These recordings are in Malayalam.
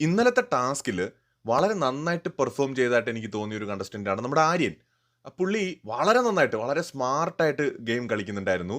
ഇന്നലത്തെ ടാസ്കിൽ വളരെ നന്നായിട്ട് പെർഫോം ചെയ്തതായിട്ട് എനിക്ക് തോന്നിയ ഒരു കണ്ടസ്റ്റന്റാണ് നമ്മുടെ ആര്യൻ. പുള്ളി വളരെ നന്നായിട്ട് വളരെ സ്മാർട്ടായിട്ട് ഗെയിം കളിക്കുന്നുണ്ടായിരുന്നു.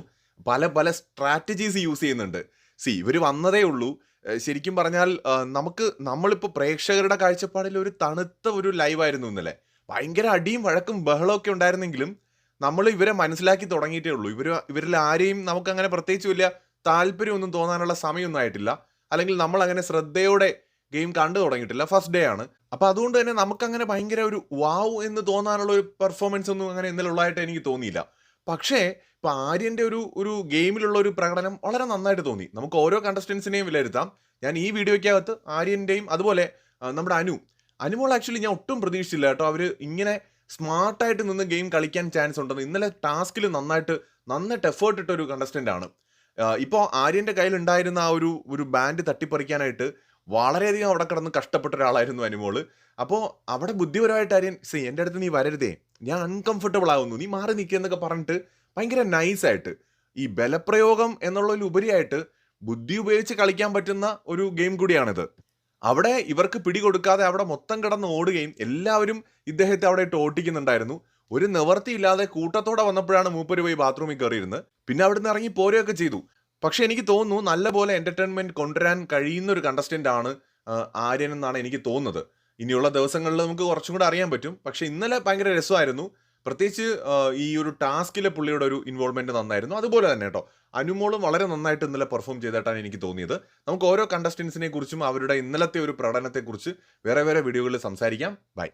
പല പല സ്ട്രാറ്റജീസ് യൂസ് ചെയ്യുന്നുണ്ട്. സി ഇവർ വന്നതേ ഉള്ളൂ. ശരിക്കും പറഞ്ഞാൽ നമുക്ക് നമ്മളിപ്പോൾ പ്രേക്ഷകരുടെ കാഴ്ചപ്പാടിൽ ഒരു തണുത്ത ഒരു ലൈവായിരുന്നു ഇന്നലെ. ഭയങ്കര അടിയും വഴക്കും ബഹളമൊക്കെ ഉണ്ടായിരുന്നെങ്കിലും നമ്മൾ ഇവരെ മനസ്സിലാക്കി തുടങ്ങിയിട്ടേ ഉള്ളൂ. ഇവർ ഇവരിൽ ആരെയും നമുക്കങ്ങനെ പ്രത്യേകിച്ച് വലിയ താല്പര്യമൊന്നും തോന്നാനുള്ള സമയമൊന്നും ആയിട്ടില്ല. അല്ലെങ്കിൽ നമ്മൾ അങ്ങനെ ശ്രദ്ധയോടെ ഗെയിം കണ്ടു തുടങ്ങിയിട്ടില്ല. ഫസ്റ്റ് ഡേ ആണ്. അപ്പൊ അതുകൊണ്ട് തന്നെ നമുക്ക് അങ്ങനെ ഭയങ്കര ഒരു വാവ് എന്ന് തോന്നാനുള്ള ഒരു പെർഫോമൻസ് ഒന്നും അങ്ങനെ ഇന്നലെ ഉള്ളതായിട്ട് എനിക്ക് തോന്നിയില്ല. പക്ഷേ ഇപ്പൊ ആര്യന്റെ ഒരു ഒരു ഗെയിമിലുള്ള ഒരു പ്രകടനം വളരെ നന്നായിട്ട് തോന്നി. നമുക്ക് ഓരോ കണ്ടസ്റ്റൻസിനെയും വിലയിരുത്താം. ഞാൻ ഈ വീഡിയോയ്ക്കകത്ത് ആര്യന്റെയും അതുപോലെ നമ്മുടെ അനു. അനുമോൾ ആക്ച്വലി ഞാൻ ഒട്ടും പ്രതീക്ഷിച്ചില്ല കേട്ടോ. അവർ ഇങ്ങനെ സ്മാർട്ടായിട്ട് നിന്ന് ഗെയിം കളിക്കാൻ ചാൻസ് ഉണ്ടെന്ന്. ഇന്നലെ ടാസ്കിൽ നന്നായിട്ട് നന്നായിട്ട് എഫേർട്ട് ഇട്ട ഒരു കണ്ടസ്റ്റന്റ് ആണ് ഇപ്പോൾ ആര്യന്റെ കയ്യിലുണ്ടായിരുന്ന ആ ഒരു ഒരു ബാൻഡ് തട്ടിപ്പറിക്കാനായിട്ട് വളരെയധികം അവിടെ കിടന്ന് കഷ്ടപ്പെട്ട ഒരാളായിരുന്നു അനുമോൾ. അപ്പോൾ അവിടെ ബുദ്ധിപരമായിട്ട് ആര്യൻ സി എന്റെ അടുത്ത് നീ വരരുതേ. ഞാൻ അൺകംഫർട്ടബിൾ ആവുന്നു. നീ മാറി നിൽക്കുക പറഞ്ഞിട്ട് ഭയങ്കര നൈസായിട്ട് ഈ ബലപ്രയോഗം എന്നുള്ളതിൽ ഉപരിയായിട്ട് ബുദ്ധി ഉപയോഗിച്ച് കളിക്കാൻ പറ്റുന്ന ഒരു ഗെയിം കൂടിയാണിത്. അവിടെ ഇവർക്ക് പിടികൊടുക്കാതെ അവിടെ മൊത്തം കിടന്ന് ഓടുകയും എല്ലാവരും ഇദ്ദേഹത്തെ അവിടെ ഇട്ട് ഓട്ടിക്കുന്നുണ്ടായിരുന്നു. ഒരു നിവർത്തിയില്ലാതെ കൂട്ടത്തോടെ വന്നപ്പോഴാണ് മൂപ്പര് പോയി ബാത്റൂമിൽ കയറിയിരുന്നത്. പിന്നെ അവിടുന്ന് ഇറങ്ങി പോരുകയൊക്കെ ചെയ്തു. പക്ഷെ എനിക്ക് തോന്നുന്നു നല്ലപോലെ എന്റർടൈൻമെന്റ് കൊണ്ടുവരാൻ കഴിയുന്ന ഒരു കണ്ടസ്റ്റന്റ് ആണ് ആര്യൻ എന്നാണ് എനിക്ക് തോന്നുന്നത്. ഇനിയുള്ള ദിവസങ്ങളിൽ നമുക്ക് കുറച്ചും കൂടെ അറിയാൻ പറ്റും. പക്ഷെ ഇന്നലെ ഭയങ്കര രസമായിരുന്നു. പ്രത്യേകിച്ച് ഈ ഒരു ടാസ്കിലെ പുള്ളിയുടെ ഒരു ഇൻവോൾവ്മെന്റ് നന്നായിരുന്നു. അതുപോലെ തന്നെ കേട്ടോ അനുമോളും വളരെ നന്നായിട്ട് ഇന്നലെ പെർഫോം ചെയ്തിട്ടാണ് എനിക്ക് തോന്നിയത്. നമുക്ക് ഓരോ കണ്ടസ്റ്റൻസിനെ കുറിച്ചും അവരുടെ ഇന്നലത്തെ ഒരു പ്രകടനത്തെക്കുറിച്ച് വേറെ വേറെ വീഡിയോകളിൽ സംസാരിക്കാം. ബൈ